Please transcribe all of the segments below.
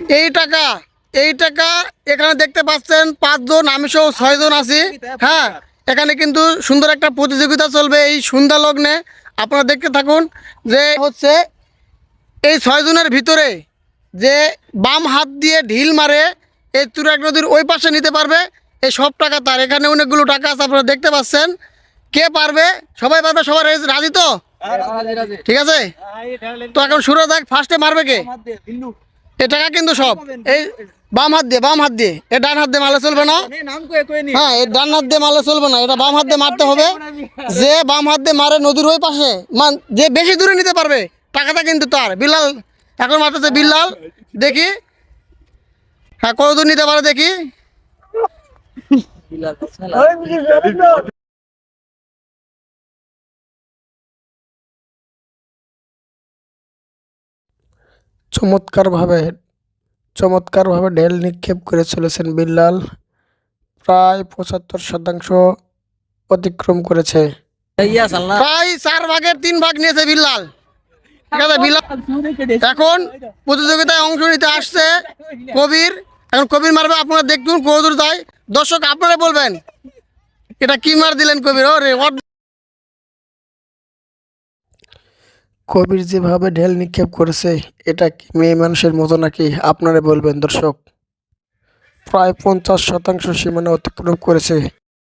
এই টাকা এই টাকা এখানে দেখতে পাচ্ছেন পাঁচজন আমি সহ ছয়জন আছি। হ্যাঁ এখানে কিন্তু সুন্দর একটা প্রতিযোগিতা চলবে এই সন্ধ্যা লগ্নে। আপনারা দেখতে থাকুন যে হচ্ছে এই ছয়জনের ভিতরে যে বাম হাত দিয়ে ঢিল মারে এই তুরাগ নদীর ওই পাশে নিতে পারবে এই সব টাকা তার। এখানে অনেকগুলো টাকা আছে আপনারা দেখতে পাচ্ছেন। কে পারবে? সবাই পারবে? সবাই রাজি- রাজি তো? ঠিক আছে? তো এখন শুরু দেখ ফার্স্টে মারবে কে? এ টাকা কিন্তু সব। এই বাম হাত দিয়ে বাম হাত দিয়ে। এ ডান হাত দিয়ে মারলে চলবে না। হ্যাঁ এই ডান হাত দিয়ে মারলে চলবে না। এটা বাম হাত দিয়ে মারতে হবে। যে বাম হাত দিয়ে মারে নদীর ওই পাশে মান- যে বেশি দূরে নিতে পারবে টাকাটা কিন্তু তার। বিল্লাল এখন মারতেছে বিল্লাল। দেখি। হ্যাঁ কত দূর নিতে পারে দেখি। চমৎকারভাবে চমৎকারভাবে ঢেল নিক্ষেপ করে চলেছেন বিল্লাল। প্রায় পঁচাত্তর শতাংশ অতিক্রম করেছে। প্রায় চার ভাগের তিন ভাগ নিয়েছে বিল্লাল। ঠিক এখন প্রতিযোগিতায় অংশ নিতে আসছে কবির। এখন কবির মারবে, আপনারা দেখুন কৌদুর তাই দর্শক, আপনারা বলবেন, এটা কি মার দিলেন কবির? ও রে কবির যেভাবে ঢেল নিক্ষেপ করেছে এটা কি মেয়ে মানুষের মতো নাকি আপনারা বলবেন দর্শক? প্রায় পঞ্চাশ শতাংশ সীমানা অতিক্রম করেছে।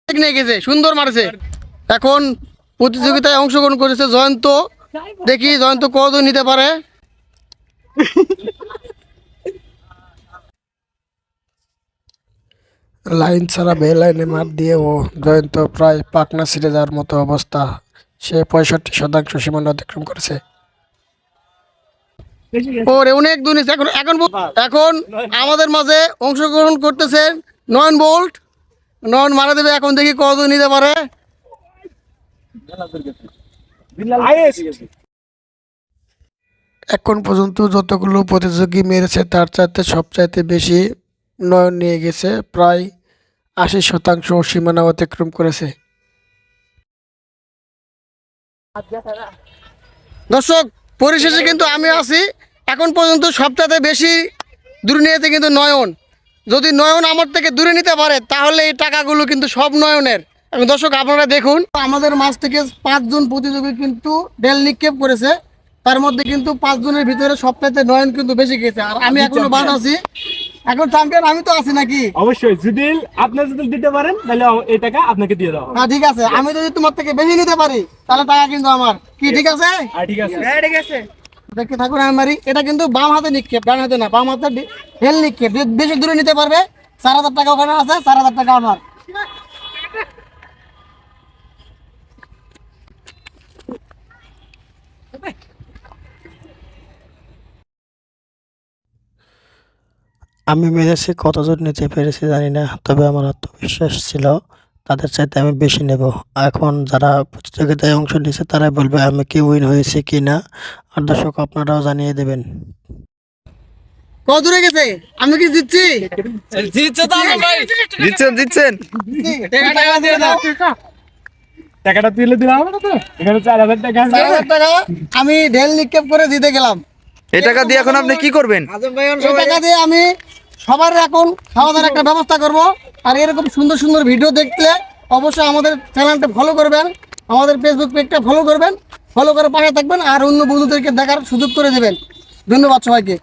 নিয়ে গেছে সুন্দর মারছে। এখন প্রতিযোগিতায় অংশগ্রহণ করেছে জয়ন্ত। দেখি জয়ন্ত কত নিতে পারে। লাইন ছাড়া বে লাইনে মার দিয়েও জয়ন্ত প্রায় পাকনা ছিঁড়ে যাওয়ার মতো অবস্থা। সে পঁয়ষট্টি শতাংশ সীমানা অতিক্রম করেছে। ওরে অনেক দূর নিচ্ছে। এখন এখন এখন আমাদের মাঝে অংশগ্রহণ করতেছেন নয়ন বোল্ট। নয়ন মারা দেবে এখন দেখি কত নিতে পারে। এখন পর্যন্ত যতগুলো প্রতিযোগী মেরেছে তার চাইতে সবচাইতে বেশি নয়ন নিয়ে গেছে প্রায় আশি শতাংশ সীমানা অতিক্রম করেছে। দর্শক পরিশেষে কিন্তু আমি আছি। এখন পর্যন্ত সবচাইতে বেশি দূরে নিয়েছে কিন্তু নয়ন। যদি নয়ন আমার থেকে দূরে নিতে পারে তাহলে এই টাকাগুলো কিন্তু সব নয়নের। এবং দর্শক আপনারা দেখুন আমাদের মাছ থেকে পাঁচজন প্রতিযোগী কিন্তু ডেল নিক্ষেপ করেছে। তার মধ্যে কিন্তু পাঁচজনের ভিতরে সবচাইতে নয়ন কিন্তু বেশি গেছে আর আমি এখনও বাদ আছি। এখন চ্যাম্পিয়ন আমি তো আছি নাকি? অবশ্যই যদি আপনি যদি দিতে পারেন তাহলে এই টাকা আপনাকে দিয়ে দাও হ্যাঁ ঠিক আছে। আমি যদি তোমার থেকে বেশি নিতে পারি তাহলে টাকা কিন্তু আমার। কি ঠিক আছে? হ্যাঁ ঠিক আছে। দেখতে থাকুন আমি মারি এটা কিন্তু বাম হাতে নিক্ষেপ ডান হাতে না বাম হাতে হেল নিক্ষেপ। বেশি দূরে নিতে পারবে চার হাজার টাকা ওখানে আছে চার হাজার টাকা আমার। আমি মেরেছি কতজন নিতে পেরেছি জানি না তবে আমার আত্মবিশ্বাস ছিল তাদের চাইতে আমি বেশি নেব। এখন যারা প্রতিযোগিতায় অংশ নিয়েছে তারাই বলবে আমি কি উইন হয়েছি কি না। আর দর্শক আপনারাও জানিয়ে দেবেন। কত গেছে আমি কি জিতছি? দিচ্ছেন দিচ্ছেন টাকাটা তুলে দিলাম আমরা তো। এখানে চার হাজার টাকা আছে। চার হাজার টাকা আমি ঢেল নিক্ষেপ করে জিতে গেলাম। এই টাকা দিয়ে এখন আপনি কি করবেন? এই টাকা দিয়ে আমি সবার এখন খাওয়া দাওয়ার একটা ব্যবস্থা করব। আর এরকম সুন্দর সুন্দর ভিডিও দেখতে অবশ্যই আমাদের চ্যানেলটা ফলো করবেন, আমাদের ফেসবুক পেজটা ফলো করবেন ফলো করে পাশে থাকবেন আর অন্য বন্ধুদেরকে দেখার সুযোগ করে দেবেন। ধন্যবাদ সবাইকে।